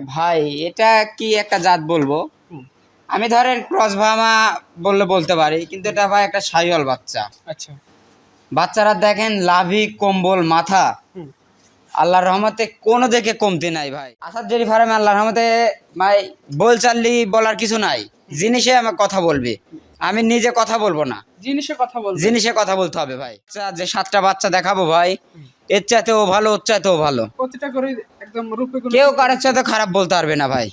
ভাই এটা কি একটা জাত বলব? আমি ধরেন ক্রস ভামা বললে বলতে পারি কিন্তু এটা ভাই একটা সাইওয়াল বাচ্চা। আচ্ছা। বাচ্চারা দেখেন লাভি কম্বল মাথা। আল্লাহর রহমতে কোনো দেখে কমতি নাই ভাই। আসাদ জেরি ফার্মে আল্লাহর রহমতে ভাই বল চাললি বলার কিছু নাই। জিনিসে আমার কথা বলবি। আমি নিজে কথা বলব না। জিনিসের কথা বলব। জিনিসে কথা বলতে হবে ভাই। আচ্ছা, যে সাতটা বাচ্চা দেখাবো ভাই এর চাইতেও ভালো ওর চাইতেও ভালো। প্রতিটা করে একদম রূপে কেউ কারোর চাইতে খারাপ বলতে পারবে না ভাই।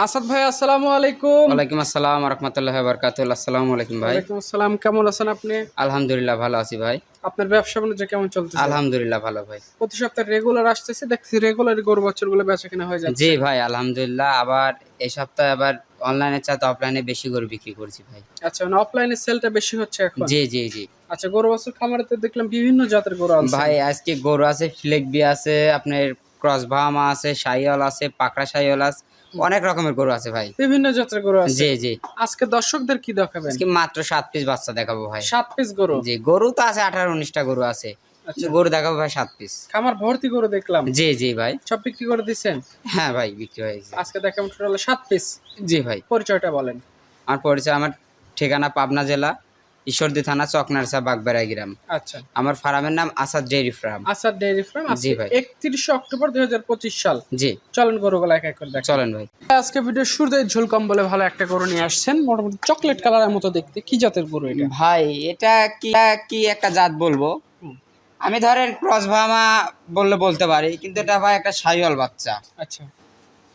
আসাদ ভাই আসসালামু আলাইকুম। ওয়ালাইকুম আসসালাম রহমতুল্লাহ বরকাতুল আসসালামু আলাইকুম ভাই। ওয়ালাইকুম আসসালাম কেমন আছেন আপনি? আলহামদুলিল্লাহ ভালো আছি ভাই। আপনার ব্যবসা বাণিজ্য কেমন চলছে আলহামদুলিল্লাহ ভালো ভাই। প্রতি সপ্তাহে রেগুলার আসতেছে দেখছি রেগুলার গরু বাছুরগুলো বেচা কেনা হয়ে যাচ্ছে। জি ভাই আলহামদুলিল্লাহ। আবার এই সপ্তাহে আবার অনলাইনে চাইতে অফলাইনে বেশি করে বিক্রি করছি ভাই। আচ্ছা মানে অফলাইনে সেলটা বেশি হচ্ছে এখন? জি জি জি। আচ্ছা গরু বাছুর খামারেতে দেখলাম বিভিন্ন জাতের গরু আছে। ভাই আজকে গরু আছে ফ্লেকবি আছে আপনার ক্রস ভামা আছে সাইওয়াল আছে পাকড়া সাইওয়াল আছে। অনেক রকমের গরু আছে ভাই। বিভিন্ন জাতের গরু আছে। জি জি। আজকে দর্শকদের কি দেখাবেন? আজকে মাত্র সাত পিস বাচ্চা দেখাবো ভাই। সাত পিস গরু? জি গরু তো আছে আঠারো উনিশটা গরু আছে। আচ্ছা। গরু দেখাবো ভাই সাত পিস খামার ভর্তি গরু দেখলাম। জি জি ভাই। সব বিক্রি করে দিচ্ছেন? হ্যাঁ ভাই বিক্রি হয়েছে আজকে দেখাম টোটাল সাত পিস জি ভাই। পরিচয়টা বলেন। আমার পরিচয় আমার ঠিকানা পাবনা জেলা। ঈশ্বরদী থানা চকনারসা বাগবেড়া গ্রাম। আচ্ছা। আমার ফার্মের নাম Asad dairy farm. Asad dairy farm জি ভাই। একত্রিশে অক্টোবর দুই হাজার পঁচিশ সাল। জি। চলেন গরুগুলো এক এক করে দেখ চলেন ভাই। আজকে ভিডিও শুরুতে ঝোল বলে ভালো একটা গরু নিয়ে আসছেন। মোটামুটি চকলেট কালারের মতো দেখতে। কি জাতের গরু এটা? ভাই এটা কি কি একটা জাত বলব? আমি ধরেন ক্রস ভামা বললে বলতে পারি কিন্তু এটা ভাই একটা সাইওয়াল বাচ্চা। আচ্ছা।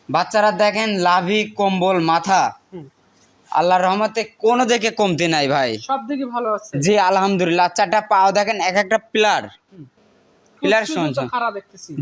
বাচ্চারা দেখেন লাভি কম্বল মাথা। আল্লাহর রহমতে কোনো দেখে কমতি নাই ভাই। সব দিকে ভালো আছে। জি আলহামদুলিল্লাহ চারটা পাও দেখেন এক একটা পিলার। পিলার শুনছেন?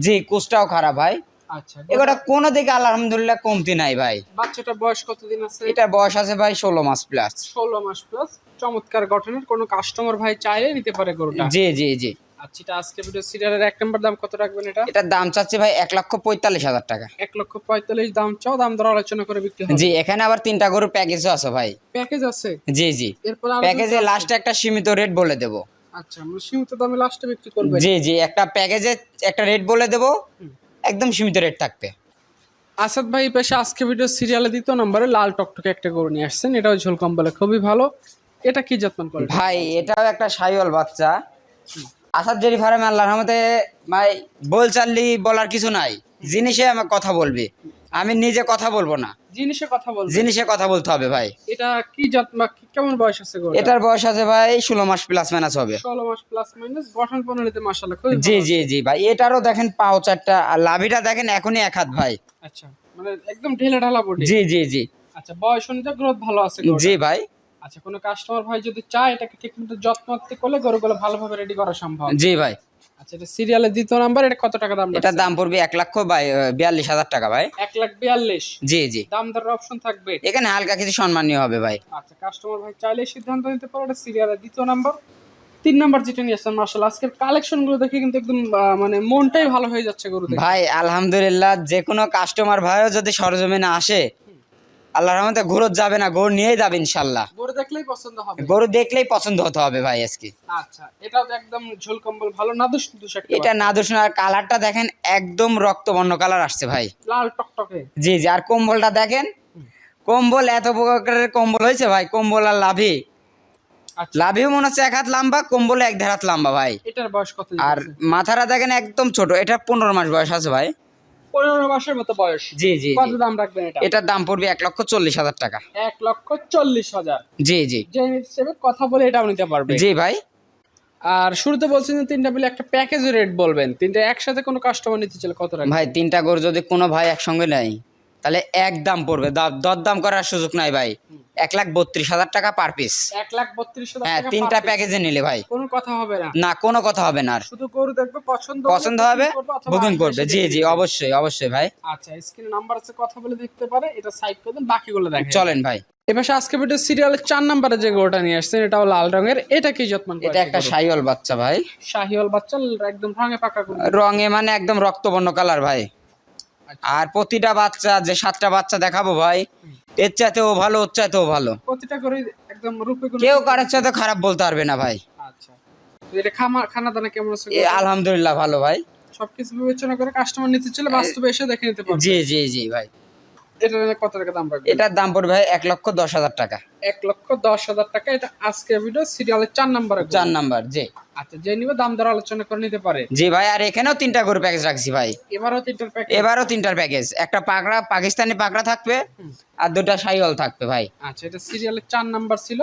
জি কোচটাও খারাপ ভাই। আচ্ছা এগুলো কোনো দিকে আলহামদুলিল্লাহ কমতি নাই ভাই। বাচ্চাটার বয়স কতদিন আছে? এটার বয়স আছে ভাই ষোলো মাস প্লাস ষোলো মাস প্লাস চমৎকার গঠনের কোনো কাস্টমার ভাই চাইলে নিতে পারে গরুটা। জি জি জি। আচ্ছা এটা আজকে ভিডিও সিরিয়ালের এক নম্বর দাম কত রাখবেন এটা? এটার দাম চাচ্ছি ভাই এক লক্ষ পঁয়তাল্লিশ হাজার টাকা। এক লক্ষ পঁয়তাল্লিশ দাম চাও দাম দর আলোচনা করে বিক্রি হবে। জি এখানে আবার তিনটা গরুর প্যাকেজও আছে ভাই। প্যাকেজ আছে? জি জি। এরপর প্যাকেজে লাস্টে একটা সীমিত রেট বলে দেব। আচ্ছা সীমিত দামে লাস্টে বিক্রি করবে জি জি একটা প্যাকেজে একটা রেট বলে দেব। একদম সীমিত রেট থাকবে। আসাদ ভাই পেশে আজকে ভিডিও সিরিয়ালে দ্বিতীয় নম্বরে লাল টকটকে একটা গরু নিয়ে আসছেন। এটাও ঝোল কম বলে খুবই ভালো। এটা কি যত্ন করে ভাই এটাও একটা সাইওয়াল বাচ্চা। আসাদ জেরি ফার্মে আল্লাহর রহমতে ভাই বল চাললি বলার কিছু নাই। জিনিসে আমার কথা বলবি। আমি নিজে কথা বলব না। জিনিসে কথা বলছি জিনিসে কথা বলতে হবে ভাই। এটা কি যত্ন কেমন বয়স আছে গরু এটার বয়স আছে ভাই ষোলো মাস প্লাস মাইনাস হবে। ষোলো মাস প্লাস মাইনাস গঠন প্রণালীতে মাসাল্লাহ খুবই জি জি জি ভাই এটারও দেখেন পাও চারটা আর লাভিটা দেখেন এখনই এক হাত ভাই। আচ্ছা মানে একদম ঢেলে ঢালা বডি। জি জি জি। আচ্ছা বয়স অনুযায়ী গ্রোথ ভালো আছে। জি ভাই। আচ্ছা কোনো কাস্টমার ভাই যদি চায় এটাকে ঠিকমতো যত্ন করলে গরুগুলো ভালোভাবে রেডি করা সম্ভব। জি ভাই। আচ্ছা এটা সিরিয়ালের দ্বিতীয় নাম্বার এটা কত টাকা দাম এটা দাম পড়বে এক লক্ষ বিয়াল্লিশ হাজার টাকা ভাই। এক লাখ বিয়াল্লিশ। জি জি। দাম দরের অপশন থাকবে। এখানে হালকা কিছু সম্মানীয় হবে ভাই। আচ্ছা কাস্টমার ভাই চাইলে সিদ্ধান্ত নিতে পারে এটা সিরিয়ালের দ্বিতীয় নাম্বার তিন নাম্বার যেটা নিয়ে আসছেন মার্শাল আজকের কালেকশনগুলো দেখে কিন্তু একদম মানে মনটাই ভালো হয়ে যাচ্ছে গরু ভাই আলহামদুলিল্লাহ যে কোনো কাস্টমার ভাইও যদি সরজমিনে আসে আল্লাহর রহমতে ঘুরত যাবে না গরু নিয়েই যাবে ইনশাল্লাহ গরু দেখলেই পছন্দ হবে। গরু দেখলেই পছন্দ হতে হবে ভাই আজকে। আচ্ছা এটাও তো একদম ঝোল কম্বল ভালো না দুষ দুষ এটা না দোষ না, আর কালারটা দেখেন একদম রক্তবর্ণ কালার আসছে ভাই। লাল টকটকে। জি জি আর কম্বলটা দেখেন কম্বল এত প্রকারের কম্বল হয়েছে ভাই কম্বল আর লাভি। আচ্ছা। লাভিও মনে হচ্ছে এক হাত লম্বা কম্বলে এক দেড় হাত লম্বা ভাই। এটার বয়স কত আর মাথাটা দেখেন একদম ছোট এটা পনেরো মাস বয়স আছে ভাই। পনেরো মাসের মতো বয়স। জি জি কত দাম রাখবেন এটা? এটার দাম পড়বে এক লক্ষ চল্লিশ হাজার টাকা। এক লক্ষ চল্লিশ হাজার। জি জি। যে হিসেবে কথা বলে এটাও নিতে পারবে। জি ভাই। আর শুরুতে বলছেন যে তিনটা মিলে একটা প্যাকেজ রেট বলবেন। তিনটা একসাথে কোনো কাস্টমার নিতে চাইলে কত রাখবেন? ভাই তিনটা গরু যদি কোনো ভাই একসঙ্গে নেয় তাহলে এক দাম পড়বে। দর- দরদাম করার সুযোগ নাই ভাই। এক লাখ বত্রিশ হাজার টাকা পার পিস এক লাখ বত্রিশ হাজার হ্যাঁ তিনটা প্যাকেজে নিলে ভাই। কোনো কথা হবে না। না কোনো কথা হবে না শুধু গরু দেখবে পছন্দ পছন্দ হবে বুকিং করবে জি জি অবশ্যই অবশ্যই ভাই। আচ্ছা স্ক্রিনে নাম্বার আছে কথা বলে দেখতে পারে এটা সাইড করে দেন বাকিগুলো দেখেন। চলেন ভাই। এবার আজকে ভিডিও সিরিয়ালের চার নাম্বারে যে গরুটা নিয়ে আসছেন এটাও লাল রঙের এটা কি যত্ন এটা একটা সাইওয়াল বাচ্চা ভাই। শাহিওয়াল বাচ্চা একদম রঙে পাকা গরু। রঙে মানে একদম রক্তবর্ণ কালার ভাই। আর প্রতিটা বাচ্চা যে সাতটা বাচ্চা দেখাবো ভাই এর চাইতেও ভালো ওর চাইতেও ভালো। প্রতিটা করে একদম রূপে কেউ কারোর চাইতে খারাপ বলতে পারবে না ভাই। আচ্ছা। এটা খামার খানা দানা কেমন আছে? আলহামদুলিল্লাহ ভালো ভাই। সবকিছু বিবেচনা করে কাস্টমার নিতে চলে বাস্তবে এসে দেখে নিতে পারবে। জি জি জি ভাই। এটা কত টাকা দাম এটার দাম পড়বে ভাই এক লক্ষ দশ হাজার টাকা। এক লক্ষ দশ হাজার টাকা এটা আজকের ভিডিও সিরিয়ালের চার নাম্বারে চার নাম্বার জি। আচ্ছা যে নিবে দাম দর আলোচনা করে নিতে পারে। জি ভাই আর এখানেও তিনটা গরু প্যাকেজ রাখছি ভাই। এবারও তিনটার প্যাকেজ এবারও তিনটার প্যাকেজ একটা পাকড়া পাকিস্তানি পাকড়া থাকবে আর দুটা সাইওয়াল থাকবে ভাই। আচ্ছা এটা সিরিয়ালের চার নাম্বার ছিল।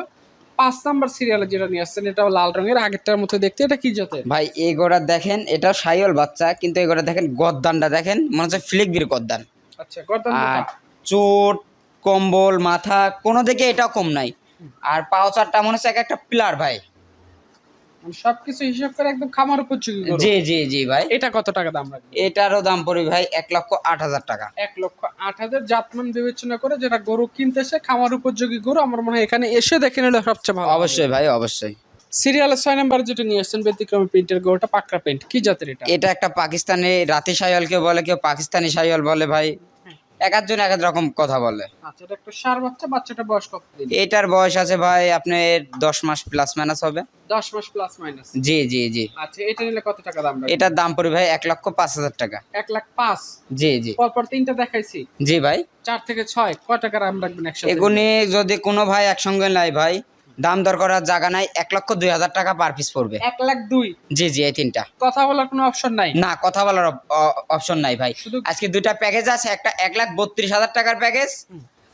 পাঁচ নাম্বার সিরিয়ালে যেটা নিয়ে আসছেন এটাও লাল রঙের আগেরটার মতো দেখতে। এটা কি জাতের? ভাই এই গোড়া দেখেন এটা সাইওয়াল বাচ্চা কিন্তু এই গোড়া দেখেন গদ্দানটা দেখেন? মনে হচ্ছে ফ্লিকবির গদ্দান। আচ্ছা গর্দান আর চোট কম্বল মাথা কোনো দিকে এটা কম নাই। আর পাওচারটা মনে হচ্ছে এক একটা পিলার ভাই। মানে সবকিছু হিসাব করে একদম খামার উপযোগী গরু। জি জি জি ভাই। এটা কত টাকা দাম রাখবে এটারও দাম পড়বে ভাই এক লক্ষ আট হাজার টাকা। এক লক্ষ আট হাজার জাতমান বিবেচনা করে যেটা গরু কিনতেছে খামার উপযোগী গরু আমার মনে হয় এখানে এসে দেখে নিলে সবচেয়ে ভালো অবশ্যই ভাই অবশ্যই। সিরিয়ালের ছয় নাম্বার যেটা নিয়ে আসছেন ব্যতিক্রমী প্রিন্টের গরুটা পাকড়া প্রিন্ট। কি জাতের এটা? এটা একটা পাকিস্তানি রাতি সাইওয়াল কেউ বলে কেউ পাকিস্তানি সাইওয়াল বলে ভাই। এক একজন এক এক রকম কথা বলে। আচ্ছা এটা একটা সার বাচ্চা বাচ্চাটা বয়স কত দিন এটার বয়স আছে ভাই আপনার দশ মাস প্লাস মাইনাস হবে। দশ মাস প্লাস মাইনাস জি জি জি। আচ্ছা এটা নিলে কত টাকা দাম এটার দাম পড়বে ভাই এক লক্ষ পাঁচ হাজার টাকা। এক লাখ পাঁচ? জি জি। পরপর তিনটা দেখাইছি। জি ভাই। চার থেকে ছয় কয় টাকা দাম রাখবেন একসাথে? এগুনে যদি কোনো ভাই একসঙ্গে নাই ভাই দাম দর করার জায়গা নাই এক লক্ষ দুই হাজার টাকা পার পিস পড়বে। এক লাখ দুই? জি জি এই তিনটা। কথা বলার কোনো অপশন নাই? না কথা বলার অপশন নাই ভাই। শুধু আজকে দুইটা প্যাকেজ আছে একটা এক লাখ বত্রিশ হাজার টাকার প্যাকেজ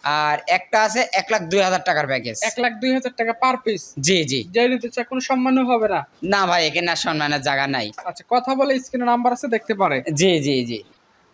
আর একটা আছে এক লাখ দুই হাজার টাকার প্যাকেজ এক লাখ দুই হাজার টাকা পার পিস জি জি। যে নিতে চায় কোনো সম্মানও হবে না। না ভাই এখানে সম্মানের জায়গা নাই। আচ্ছা কথা বলে স্ক্রিনে নাম্বার আছে দেখতে পারে। জি জি জি।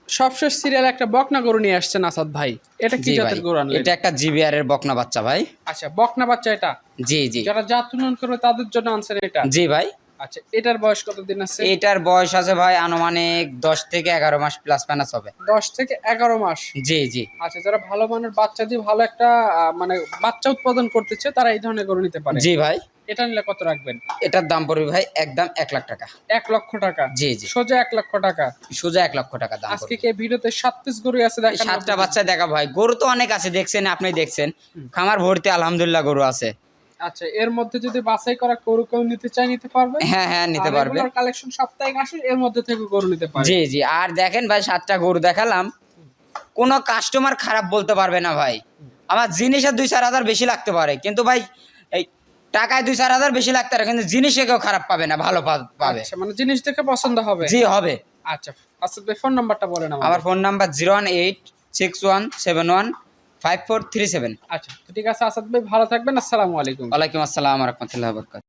সবশেষ সিরিয়াল একটা বকনা গরু নিয়ে আসছেন আসাদ ভাই। এটা কি জাতের গরু আনলেন? এটা একটা জিবিআর এর বকনা বাচ্চা ভাই। আচ্ছা বকনা বাচ্চা এটা? জি জি। যারা জাত উন্নয়ন করবে তাদের জন্য আনছেন এটা? জি ভাই। আচ্ছা এটার বয়স কতদিন আছে? এটার বয়স আছে ভাই আনুমানিক দশ থেকে এগারো মাস প্লাস মাইনাস হবে। দশ থেকে এগারো মাস? জি জি। আচ্ছা যারা ভালো মানের বাচ্চা দিয়ে ভালো একটা মানে বাচ্চা উৎপাদন করতেছে তারা এই ধরনের গরু নিতে পারে? জি ভাই। এটা নিলে কত রাখবেন? এটার দাম পড়বে ভাই একদম এক লাখ টাকা। এক লক্ষ টাকা? জি জি। সোজা এক লক্ষ টাকা? সোজা এক লক্ষ টাকা দাম আজকে। কি ভিডিওতে সাত পিস গরু আছে দেখেন সাতটা বাচ্চা দেখা ভাই। গরু তো অনেক আছে দেখছেন আপনি দেখছেন। খামার ভর্তি আলহামদুলিল্লাহ গরু আছে। আচ্ছা এর মধ্যে যদি বাছাই করা গরু কেউ নিতে চায় নিতে পারবে? হ্যাঁ হ্যাঁ নিতে পারবে। কালেকশন সাপ্তাহিক আসে এর মধ্যে থেকে গরু নিতে পারবে। জি জি। আর দেখেন ভাই সাতটা গরু দেখালাম। কোনো কাস্টমার খারাপ বলতে পারবে না ভাই। আমার জিনিসের দুই চার হাজার বেশি লাগতে পারে। কিন্তু ভাই টাকায় দুই চার হাজার বেশি লাগতে পারে কিন্তু জিনিসে কেউ খারাপ পাবে না ভালো পাবে। আচ্ছা মানে জিনিস দেখে পছন্দ হবে? জি হবে। আচ্ছা আচ্ছা ফোন নাম্বারটা বলেন আমার আমার phone number zero one eight six one seven one five four three seven আচ্ছা ঠিক আছে আসাদ ভাই ভালো থাকবেন আসসালামু আলাইকুম। ওয়ালাইকুম আসসালাম রহমতুল্লাহ বরকাত